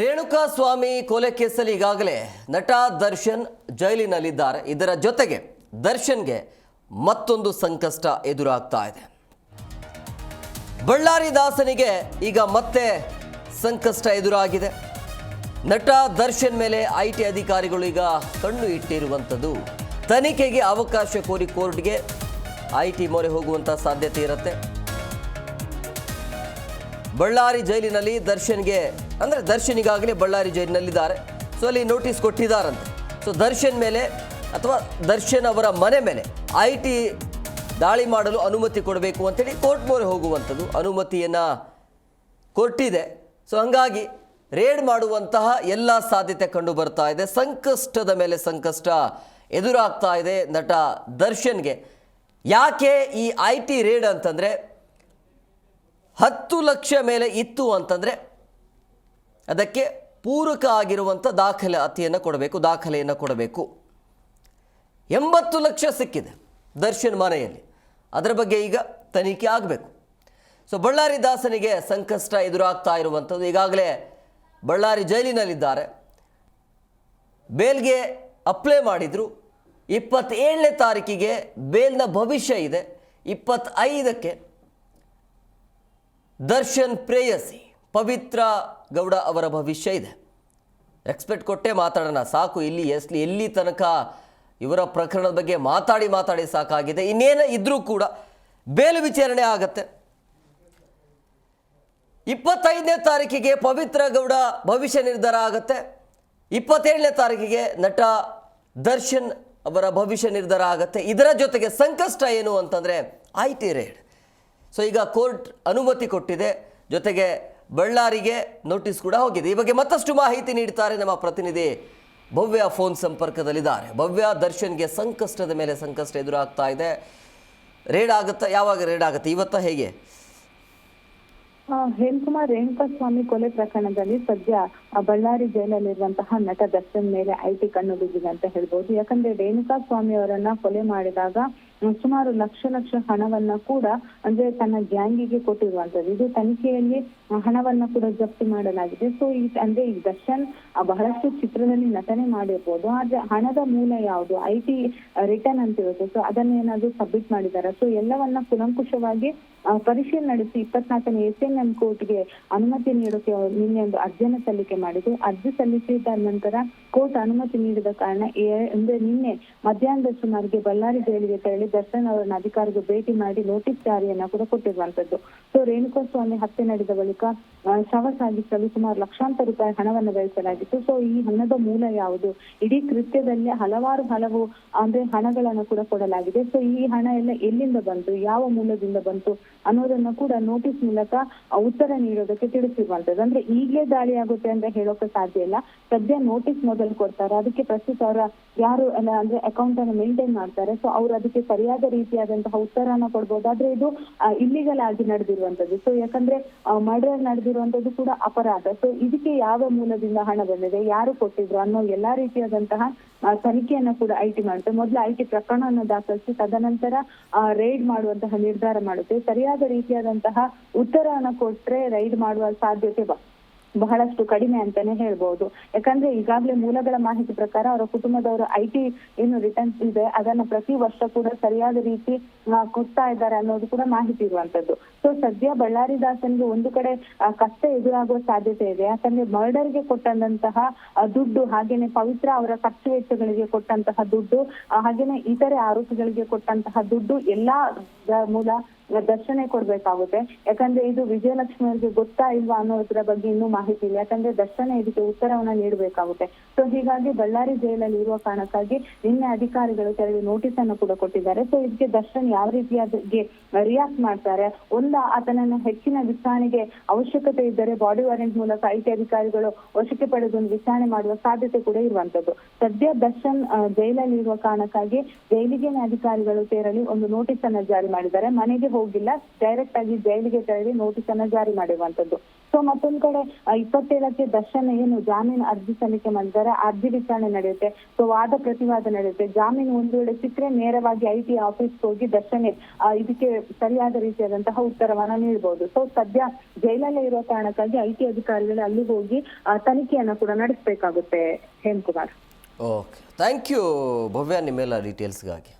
ರೇಣುಕಾ ಸ್ವಾಮಿ ಕೊಲೆ ಕೇಸಲ್ಲಿ ಈಗಾಗಲೇ ನಟ ದರ್ಶನ್ ಜೈಲಿನಲ್ಲಿದ್ದಾರೆ. ಇದರ ಜೊತೆಗೆ ದರ್ಶನ್ಗೆ ಮತ್ತೊಂದು ಸಂಕಷ್ಟ ಎದುರಾಗ್ತಾ ಇದೆ. ಬಳ್ಳಾರಿ ದಾಸನಿಗೆ ಈಗ ಮತ್ತೆ ಸಂಕಷ್ಟ ಎದುರಾಗಿದೆ. ನಟ ದರ್ಶನ್ ಮೇಲೆ ಐ ಟಿ ಅಧಿಕಾರಿಗಳು ಈಗ ಕಣ್ಣು ಇಟ್ಟಿರುವಂಥದ್ದು. ತನಿಖೆಗೆ ಅವಕಾಶ ಕೋರಿ ಕೋರ್ಟ್ಗೆ ಐ ಟಿ ಮೊರೆ ಹೋಗುವಂಥ ಸಾಧ್ಯತೆ ಇರುತ್ತೆ. ಬಳ್ಳಾರಿ ಜೈಲಿನಲ್ಲಿ ದರ್ಶನ್ಗೆ ಅಂದರೆ ದರ್ಶನ್ ಈಗಾಗಲೇ ಬಳ್ಳಾರಿ ಜೈಲಿನಲ್ಲಿದ್ದಾರೆ. ಸೊ ಅಲ್ಲಿ ನೋಟಿಸ್ ಕೊಟ್ಟಿದ್ದಾರಂತೆ. ಸೊ ದರ್ಶನ್ ಮೇಲೆ ಅಥವಾ ದರ್ಶನ್ ಅವರ ಮನೆ ಮೇಲೆ ಐ ದಾಳಿ ಮಾಡಲು ಅನುಮತಿ ಕೊಡಬೇಕು ಅಂತೇಳಿ ಕೋರ್ಟ್ ಮೊರೆ ಹೋಗುವಂಥದ್ದು ಅನುಮತಿಯನ್ನು ಕೊಟ್ಟಿದೆ. ಸೊ ಹಂಗಾಗಿ ರೇಡ್ ಮಾಡುವಂತಹ ಎಲ್ಲ ಸಾಧ್ಯತೆ ಕಂಡು ಬರ್ತಾ ಇದೆ. ಸಂಕಷ್ಟದ ಮೇಲೆ ಸಂಕಷ್ಟ ಎದುರಾಗ್ತಾ ಇದೆ ನಟ ದರ್ಶನ್ಗೆ. ಯಾಕೆ ಈ ಐ ಟಿ ರೇಡ್ ಅಂತಂದರೆ ಹತ್ತು ಲಕ್ಷ ಮೇಲೆ ಇತ್ತು ಅಂತಂದರೆ ಅದಕ್ಕೆ ಪೂರಕ ಆಗಿರುವಂಥ ದಾಖಲಾತಿಯನ್ನು ಕೊಡಬೇಕು, ದಾಖಲೆಯನ್ನು ಕೊಡಬೇಕು. ಎಂಬತ್ತು ಲಕ್ಷ ಸಿಕ್ಕಿದೆ ದರ್ಶನ್ ಮನೆಯಲ್ಲಿ. ಅದರ ಬಗ್ಗೆ ಈಗ ತನಿಖೆ ಆಗಬೇಕು. ಸೊ ಬಳ್ಳಾರಿ ದಾಸನಿಗೆ ಸಂಕಷ್ಟ ಎದುರಾಗ್ತಾ ಇರುವಂಥದ್ದು ಈಗಾಗಲೇ ಬಳ್ಳಾರಿ ಜೈಲಿನಲ್ಲಿದ್ದಾರೆ. ಬೇಲ್ಗೆ ಅಪ್ಲೈ ಮಾಡಿದರು. ಇಪ್ಪತ್ತೇಳನೇ ತಾರೀಕಿಗೆ ಬೇಲ್ನ ಭವಿಷ್ಯ ಇದೆ. ಇಪ್ಪತ್ತೈದಕ್ಕೆ ದರ್ಶನ್ ಪ್ರೇಯಸಿ. ಪವಿತ್ರ ಗೌಡ ಅವರ ಭವಿಷ್ಯ ಇದೆ. ಎಕ್ಸ್ಪೆಕ್ಟ್ ಕೊಟ್ಟೇ ಮಾತಾಡೋಣ. ಸಾಕು, ಇಲ್ಲಿ ಎಸ್ಲಿ, ಎಲ್ಲಿ ತನಕ ಇವರ ಪ್ರಕರಣದ ಬಗ್ಗೆ ಮಾತಾಡಿ ಮಾತಾಡಿ ಸಾಕಾಗಿದೆ. ಇನ್ನೇನು ಇದ್ರೂ ಕೂಡ ಬೇಲು ವಿಚಾರಣೆ ಆಗತ್ತೆ. ಇಪ್ಪತ್ತೈದನೇ ತಾರೀಕಿಗೆ ಪವಿತ್ರ ಗೌಡ ಭವಿಷ್ಯ ನಿರ್ಧಾರ ಆಗುತ್ತೆ. ಇಪ್ಪತ್ತೇಳನೇ ತಾರೀಕಿಗೆ ನಟ ದರ್ಶನ್ ಅವರ ಭವಿಷ್ಯ ನಿರ್ಧಾರ ಆಗುತ್ತೆ. ಇದರ ಜೊತೆಗೆ ಸಂಕಷ್ಟ ಏನು ಅಂತಂದರೆ ಐ ಟಿ ರೇಡ್ ಸೊ ಈಗ ಕೋರ್ಟ್ ಅನುಮತಿ ಕೊಟ್ಟಿದೆ. ಜೊತೆಗೆ ಬಳ್ಳಾರಿಗೆ ನೋಟಿಸ್ ಕೂಡ ಹೋಗಿದೆ. ಈ ಬಗ್ಗೆ ಮತ್ತಷ್ಟು ಮಾಹಿತಿ ನೀಡ್ತಾರೆ ನಮ್ಮ ಪ್ರತಿನಿಧಿ ಭವ್ಯ ಫೋನ್ ಸಂಪರ್ಕದಲ್ಲಿದ್ದಾರೆ. ಭವ್ಯ ದರ್ಶನ್ಗೆ ಸಂಕಷ್ಟದ ಮೇಲೆ ಸಂಕಷ್ಟ ಎದುರಾಗ್ತಾ ಇದೆ. ರೇಡ್ ಆಗುತ್ತಾ? ಯಾವಾಗ ರೇಡ್ ಆಗುತ್ತೆ? ಇವತ್ತ ಹೇಗೆ? ಹೇಮಕುಮಾರ್ ರೇಣುಕಾ ಸ್ವಾಮಿ ಕೊಲೆ ಪ್ರಕರಣದಲ್ಲಿ ಸದ್ಯ ಬಳ್ಳಾರಿ ಜೈಲಲ್ಲಿರುವಂತಹ ನಟ ದರ್ಶನ್ ಮೇಲೆ ಐಟಿ ಕಣ್ಣು ಬಿದ್ದಿದೆ ಅಂತ ಹೇಳ್ಬೋದು. ಯಾಕಂದ್ರೆ ರೇಣುಕಾ ಸ್ವಾಮಿ ಅವರನ್ನ ಕೊಲೆ ಮಾಡಿದಾಗ ಸುಮಾರು ಲಕ್ಷ ಲಕ್ಷ ಹಣವನ್ನ ಕೂಡ, ಅಂದ್ರೆ ತನ್ನ ಗ್ಯಾಂಗಿಗೆ ಕೊಟ್ಟಿರುವಂತದ್ದು ಇದು ತನಿಖೆಯಲ್ಲಿ ಹಣವನ್ನ ಕೂಡ ಜಪ್ತಿ ಮಾಡಲಾಗಿದೆ. ಸೊ ಈ, ಅಂದ್ರೆ ಈ ದರ್ಶನ್ ಬಹಳಷ್ಟು ಚಿತ್ರದಲ್ಲಿ ನಟನೆ ಮಾಡಿರ್ಬೋದು. ಆದ್ರೆ ಹಣದ ಮೂಲ ಯಾವುದು? ಐ ರಿಟರ್ನ್ ಅಂತ ಇರುತ್ತೆ ಸೊ ಅದನ್ನ ಏನಾದ್ರು ಸಬ್ಮಿಟ್ ಮಾಡಿದ್ದಾರೆ ಸೊ ಎಲ್ಲವನ್ನ ಕುಲಂಕುಷವಾಗಿ ಪರಿಶೀಲನೆ ನಡೆಸಿ ಇಪ್ಪತ್ನಾಲ್ಕನೇ ಎಸ್ ಎನ್ ಎಂ ಕೋರ್ಟ್ಗೆ ಅನುಮತಿ ನೀಡೋಕೆ ನಿನ್ನೆ ಒಂದು ಅರ್ಜಿಯನ್ನು ಸಲ್ಲಿಕೆ ಮಾಡಿದ್ರು ಅರ್ಜಿ ಸಲ್ಲಿಸಿದ ನಂತರ ಕೋರ್ಟ್ ಅನುಮತಿ ನೀಡಿದ ಕಾರಣ ಅಂದ್ರೆ ನಿನ್ನೆ ಮಧ್ಯಾಹ್ನದ ಸುಮಾರಿಗೆ ಬಳ್ಳಾರಿ ಜೈಲಿಗೆ ತೆರಳಿ ದರ್ಶನ್ ಅವರನ್ನು ಅಧಿಕಾರಿಗೆ ಭೇಟಿ ಮಾಡಿ ನೋಟಿಸ್ ಜಾರಿಯನ್ನ ಕೂಡ ಕೊಟ್ಟಿರುವಂತದ್ದು. ಸೊ, ರೇಣುಕಾ ಸ್ವಾಮಿ ಹತ್ಯೆ ನಡೆದ ಬಳಿಕ ಶವ ಸಾಗಿಸಲು ಸುಮಾರು ಲಕ್ಷಾಂತರ ರೂಪಾಯಿ ಹಣವನ್ನು ವ್ಯಯಿಸಲಾಗಿತ್ತು. ಸೊ ಈ ಹಣದ ಮೂಲ ಯಾವುದು? ಇಡೀ ಕೃತ್ಯದಲ್ಲಿ ಹಲವಾರು ಹಲವು, ಅಂದ್ರೆ ಹಣಗಳನ್ನು ಕೂಡ ಕೊಡಲಾಗಿದೆ. ಸೊ ಈ ಹಣ ಎಲ್ಲ ಎಲ್ಲಿಂದ ಬಂತು? ಯಾವ ಮೂಲದಿಂದ ಬಂತು? ಅನ್ನೋದನ್ನ ಕೂಡ ನೋಟಿಸ್ ಮೂಲಕ ಉತ್ತರ ನೀಡೋದಕ್ಕೆ ತಿಳಿಸಿರುವಂತದ್ದು ಅಂದ್ರೆ ಈಗಲೇ ದಾಳಿ ಆಗುತ್ತೆ ಅಂತ ಹೇಳೋಕೆ ಸಾಧ್ಯ ಇಲ್ಲ. ಸದ್ಯ ನೋಟಿಸ್ ಮೊದಲು ಕೊಡ್ತಾರೆ. ಅದಕ್ಕೆ ಪ್ರಸ್ತುತ ಅವರ ಯಾರು ಅಂದ್ರೆ ಅಕೌಂಟ್ ಅನ್ನು ಮೇಂಟೈನ್ ಮಾಡ್ತಾರೆ. ಸೊ ಅವ್ರು ಅದಕ್ಕೆ ಸರಿಯಾದ ರೀತಿಯಾದಂತಹ ಉತ್ತರನ ಕೊಡ್ಬೋದು. ಆದ್ರೆ ಇದು ಇಲ್ಲಿಗಲ್ ಆಗಿ ನಡೆದಿರುವಂತದ್ದು ಸೊ ಯಾಕಂದ್ರೆ ಮರ್ಡರ್ ನಡೆದಿರುವಂತದ್ದು ಕೂಡ ಅಪರಾಧ. ಸೊ ಇದಕ್ಕೆ ಯಾವ ಮೂಲದಿಂದ ಹಣ ಬಂದಿದೆ, ಯಾರು ಕೊಟ್ಟಿದ್ರು ಅನ್ನೋ ಎಲ್ಲಾ ರೀತಿಯಾದಂತಹ ತನಿಖೆಯನ್ನ ಕೂಡ ಐ ಟಿ ಮಾಡುತ್ತೆ. ಮೊದಲು ಐ ಟಿ ಪ್ರಕರಣವನ್ನು ದಾಖಲಿಸಿ, ತದನಂತರ ರೈಡ್ ಮಾಡುವಂತಹ ನಿರ್ಧಾರ ಮಾಡುತ್ತೆ. ಸರಿಯಾದ ರೀತಿಯಾದಂತಹ ಉತ್ತರವನ್ನ ಕೊಟ್ರೆ ರೈಡ್ ಮಾಡುವ ಸಾಧ್ಯತೆ ಬಹಳಷ್ಟು ಕಡಿಮೆ ಅಂತಾನೆ ಹೇಳ್ಬಹುದು ಯಾಕಂದ್ರೆ ಈಗಾಗಲೇ ಮೂಲಗಳ ಮಾಹಿತಿ ಪ್ರಕಾರ ಅವರ ಕುಟುಂಬದವರು ಐ ಟಿ ಏನು ರಿಟರ್ನ್ಸ್ ಇದೆ, ಅದನ್ನ ಪ್ರತಿ ವರ್ಷ ಕೂಡ ಸರಿಯಾದ ರೀತಿ ಕೊಡ್ತಾ ಇದ್ದಾರೆ ಅನ್ನೋದು ಕೂಡ ಮಾಹಿತಿ ಇರುವಂತದ್ದು ಸೊ ಸದ್ಯ ಬಳ್ಳಾರಿ ದಾಸನ್ಗೆ ಒಂದು ಕಡೆ ಕಷ್ಟ ಎದುರಾಗುವ ಸಾಧ್ಯತೆ ಇದೆ. ಯಾಕಂದ್ರೆ ಮರ್ಡರ್ಗೆ ಕೊಟ್ಟಂತಹ ದುಡ್ಡು, ಹಾಗೇನೆ ಪವಿತ್ರ ಅವರ ಖರ್ಚು ವೆಚ್ಚಗಳಿಗೆ ಕೊಟ್ಟಂತಹ ದುಡ್ಡು ಹಾಗೇನೆ ಇತರೆ ಆರೋಪಿಗಳಿಗೆ ಕೊಟ್ಟಂತಹ ದುಡ್ಡು ಎಲ್ಲಾ ಮೂಲ ದರ್ಶನ ಕೊಡ್ಬೇಕಾಗುತ್ತೆ. ಯಾಕಂದ್ರೆ ಇದು ವಿಜಯಲಕ್ಷ್ಮಿ ಅವರಿಗೆ ಗೊತ್ತಾ ಇಲ್ವಾ ಅನ್ನೋದ್ರ ಬಗ್ಗೆ ಇನ್ನೂ ಮಾಹಿತಿ ಇಲ್ಲ. ಯಾಕಂದ್ರೆ ದರ್ಶನ ಇದಕ್ಕೆ ಉತ್ತರವನ್ನ ನೀಡಬೇಕಾಗುತ್ತೆ. ಸೊ ಹೀಗಾಗಿ ಬಳ್ಳಾರಿ ಜೈಲಲ್ಲಿ ಇರುವ ಕಾರಣಕ್ಕಾಗಿ ನಿನ್ನೆ ಅಧಿಕಾರಿಗಳು ಕೆಲವು ನೋಟಿಸ್ ಅನ್ನು ಕೂಡ ಕೊಟ್ಟಿದ್ದಾರೆ. ಸೊ ಇದಕ್ಕೆ ದರ್ಶನ್ ಯಾವ ರೀತಿಯಾಗಿ ರಿಯಾಕ್ಟ್ ಮಾಡ್ತಾರೆ? ಒಂದ, ಆತನನ್ನ ಹೆಚ್ಚಿನ ವಿಚಾರಣೆಗೆ ಅವಶ್ಯಕತೆ ಇದ್ದರೆ ಬಾಡಿ ವಾರೆಂಟ್ ಮೂಲಕ ಐಟಿ ಅಧಿಕಾರಿಗಳು ವಶಕ್ಕೆ ಪಡೆದು ಒಂದು ವಿಚಾರಣೆ ಮಾಡುವ ಸಾಧ್ಯತೆ ಕೂಡ ಇರುವಂತದ್ದು. ಸದ್ಯ ದರ್ಶನ್ ಜೈಲಲ್ಲಿ ಇರುವ ಕಾರಣಕ್ಕಾಗಿ ಜೈಲಿಗೆ ಅಧಿಕಾರಿಗಳು ಸೇರಲಿ ಒಂದು ನೋಟಿಸ್ ಅನ್ನ ಜಾರಿ ಮಾಡಿದ್ದಾರೆ. ಮನೆಗೆ ಹೋಗಿಲ್ಲ ಡೈರೆಕ್ಟ್ ಆಗಿ ಜೈಲಿಗೆ ತೆರಳಿ ನೋಟಿಸ್ ಅನ್ನ ಜಾರಿ ಮಾಡಿರುವಂತದ್ದು ಸೊ ಮತ್ತೊಂದ್ ಕಡೆ ಇಪ್ಪತ್ತೇಳಕ್ಕೆ ದರ್ಶನ ಏನು ಜಾಮೀನು ಅರ್ಜಿ ಸಲ್ಲಿಕೆ ಮಾಡಿದ್ದಾರೆ ಅರ್ಜಿ ವಿಚಾರಣೆ ನಡೆಯುತ್ತೆ. ಸೊ ವಾದ ಪ್ರತಿವಾದ ನಡೆಯುತ್ತೆ. ಜಾಮೀನು ಒಂದು ವೇಳೆ ಸಿಕ್ಕರೆ ನೇರವಾಗಿ ಐ ಟಿ ಆಫೀಸ್ ಹೋಗಿ ದರ್ಶನ ಇದಕ್ಕೆ ಸರಿಯಾದ ರೀತಿಯಾದಂತಹ ಉತ್ತರವನ್ನ ನೀಡಬಹುದು ಸೊ ಸದ್ಯ ಜೈಲಲ್ಲೇ ಇರೋ ಕಾರಣಕ್ಕಾಗಿ ಐ ಟಿ ಅಧಿಕಾರಿಗಳು ಅಲ್ಲಿ ಹೋಗಿ ತನಿಖೆಯನ್ನ ಕೂಡ ನಡೆಸಬೇಕಾಗುತ್ತೆ. Hemakumar. Okay thank you Bhavya, ನಿಮ್ಮೆಲ್ಲ ಡೀಟೇಲ್ಸ್ಗಾಗಿ